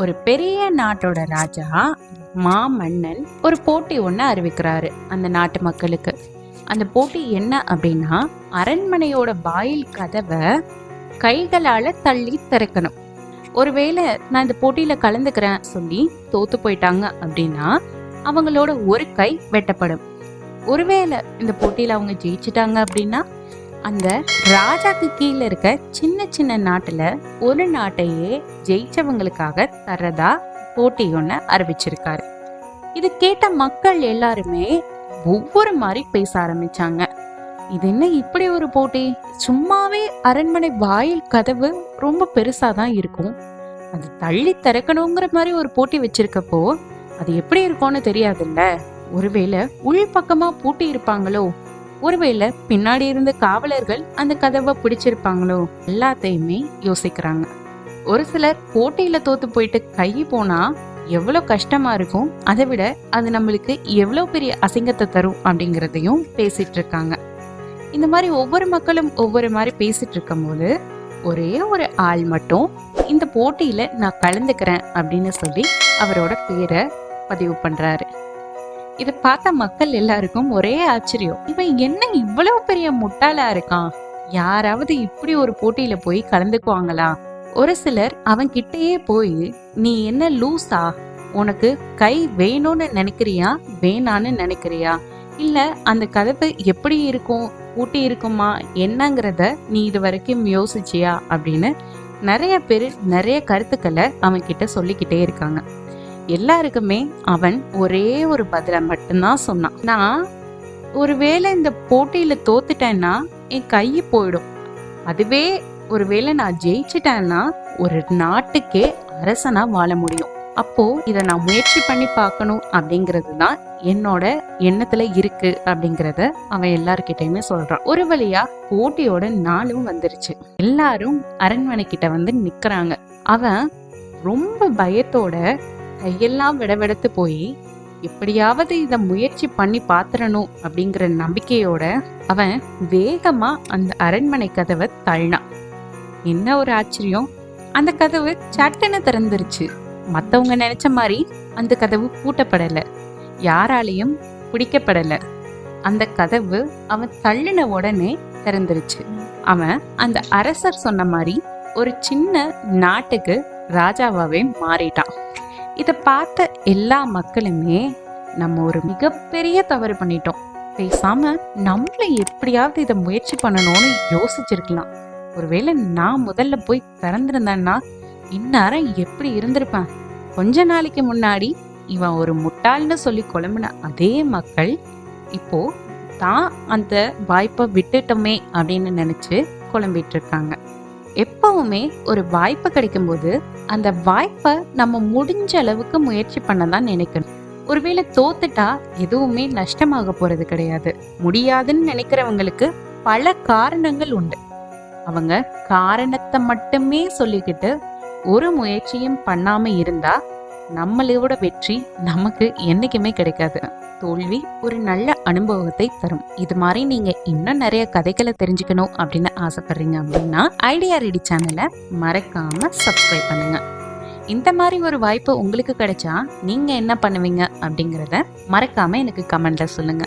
ஒரு பெரிய நாட்டோட ராஜா மாமன்னன் ஒரு போட்டி ஒன்று அறிவிக்கிறாரு அந்த நாட்டு மக்களுக்கு. அந்த போட்டி என்ன அப்படின்னா அரண்மனையோட வாயில் கதவை கைகளால் தள்ளி திறக்கணும். ஒருவேளை நான் இந்த போட்டியில் கலந்துக்கிறேன் சொல்லி தோத்து போயிட்டாங்க அப்படின்னா அவங்களோட ஒரு கை வெட்டப்படும். ஒருவேளை இந்த போட்டியில் அவங்க ஜெயிச்சிட்டாங்க அப்படின்னா அந்த ராஜாக்கு கீழே இருக்க சின்ன சின்ன நாட்டுல ஒரு நாட்டையே ஜெயிச்சவங்களுக்காக தர்றதா போட்டி ஒன்று அறிவிச்சிருக்காரு. இது கேட்ட மக்கள் எல்லாருமே ஒவ்வொரு மாதிரி பேச ஆரம்பிச்சாங்க. இது என்ன இப்படி ஒரு போட்டி? சும்மாவே அரண்மனை வாயில் கதவு ரொம்ப பெருசா தான் இருக்கும். அது தள்ளி திறக்கணுங்கிற மாதிரி ஒரு போட்டி வச்சிருக்கப்போ அது எப்படி இருக்கும்னு தெரியாதுல்ல? ஒருவேளை உள் பக்கமா பூட்டி இருப்பாங்களோ? ஒருவேளை பின்னாடி இருந்த காவலர்கள் அந்த கதவை பிடிச்சிருப்பாங்களோ? எல்லாத்தையுமே யோசிக்கிறாங்க. ஒரு சிலர் போட்டியில தோத்து போயிட்டு கை போனா எவ்வளவு கஷ்டமா இருக்கும் அதை விட அது நம்மளுக்கு எவ்வளவு பெரிய அசிங்கத்தை தரும் அப்படிங்கறதையும் பேசிட்டு இருக்காங்க. இந்த மாதிரி ஒவ்வொரு மக்களும் ஒவ்வொரு மாதிரி பேசிட்டு இருக்கும்போது ஒரே ஒரு ஆள் மட்டும் இந்த போட்டியில நான் கலந்துக்கிறேன் அப்படின்னு சொல்லி அவரோட பேரை பதிவு பண்றாரு. இதை பார்த்த மக்கள் எல்லாருக்கும் ஒரே ஆச்சரியம். இவன் என்ன இவ்வளவு பெரிய முட்டாளா இருக்கான்? யாராவது இப்படி ஒரு போட்டியில போய் கலந்துக்குவாங்களா? ஒரு சிலர் அவன் கிட்டயே போய் நீ என்ன லூசா? உனக்கு கை வேணும்னு நினைக்கிறியா? வேணான்னு நினைக்கிறியா? இல்ல அந்த கதவு எப்படி இருக்கும்? ஊட்டி இருக்குமா? என்னங்கிறத நீ இது வரைக்கும் யோசிச்சியா? அப்படின்னு நிறைய பேர் நிறைய கருத்துக்களை அவன் கிட்ட சொல்லிக்கிட்டே இருக்காங்க. எல்லாருக்குமே அவன் ஒரே ஒரு பதில மட்டும்தான் சொன்னான். நான் ஒருவேளை இந்த போட்டியில தோத்துட்டேன்னா என் கை போயிடும். அதுவே ஒருவேளை நான் ஜெயிச்சிட்டேன்னா ஒரு நாட்டுக்கே அரசனா வாழ முடியும். அப்போ இதை நான் முயற்சி பண்ணி பார்க்கணும் அப்படிங்கிறது தான் என்னோட எண்ணத்துல இருக்கு அப்படிங்கறத அவன் எல்லார்கிட்டயுமே சொல்றான். ஒரு வழியா போட்டியோட நாளும் வந்துருச்சு. எல்லாரும் அரண்மனை கிட்ட வந்து நிக்கிறாங்க. அவன் ரொம்ப பயத்தோட கையெல்லாம் விடவெடுத்து போய் எப்படியாவது இதை முயற்சி பண்ணி பாத்திரணும் அப்படிங்கிற நம்பிக்கையோட அவன் வேகமா அந்த அரண்மனை கதவை தள்ளினான். என்ன ஒரு ஆச்சரியம். அந்த கதவு சட்டுன்னு திறந்துருச்சு. மத்தவங்க நினைச்ச மாதிரி அந்த கதவு பூட்டப்படல. யாராலையும் பிடிக்கப்படல. அந்த கதவு அவன் தள்ளின உடனே திறந்துருச்சு. அவன் அந்த அரசர் சொன்ன மாதிரி ஒரு சின்ன நாட்டுக்கு ராஜாவாவே மாறிட்டான். இதை பார்த்த எல்லா மக்களுமே நம்ம ஒரு மிகப்பெரிய தவறு பண்ணிட்டோம். பேசாம நம்மள எப்படியாவது இதை முயற்சி பண்ணணும்னு யோசிச்சிருக்கலாம். ஒருவேளை நான் முதல்ல போய் திறந்திருந்தேன்னா இந்நேரம் எப்படி இருந்திருப்பேன்? கொஞ்ச நாளைக்கு முன்னாடி இவன் ஒரு முட்டாள்னு சொல்லி குழம்புன அதே மக்கள் இப்போ தான் அந்த வாய்ப்பை விட்டுட்டோமே அப்படின்னு நினைச்சு குழம்பிட்டு இருக்காங்க. எப்பவுமே ஒரு வாய்ப்பு கிடைக்கும்போது அந்த வாய்ப்பை நம்ம முடிஞ்ச அளவுக்கு முயற்சி பண்ண தான் நினைக்கணும். ஒருவேளை தோத்துட்டா எதுவுமே நஷ்டமாக போறது கிடையாது. முடியாதுன்னு நினைக்கிறவங்களுக்கு பல காரணங்கள் உண்டு. அவங்க காரணத்தை மட்டுமே சொல்லிக்கிட்டு ஒரு முயற்சியும் பண்ணாம இருந்தா நம்மளோட வெற்றி நமக்கு என்னைக்குமே கிடைக்காது. தோல்வி ஒரு நல்ல அனுபவத்தை தரும். இது மாதிரி நீங்க இன்னும் நிறைய கதைகளை தெரிஞ்சுக்கணும் அப்படின்னு ஆசைப்படுறீங்க அப்படின்னா ஐடியா ரெடி சேனலை மறக்காம சப்ஸ்கிரைப் பண்ணுங்க. இந்த மாதிரி ஒரு வாய்ப்பு உங்களுக்கு கிடைச்சா நீங்க என்ன பண்ணுவீங்க அப்படிங்கிறத மறக்காம எனக்கு கமெண்ட்ல சொல்லுங்க.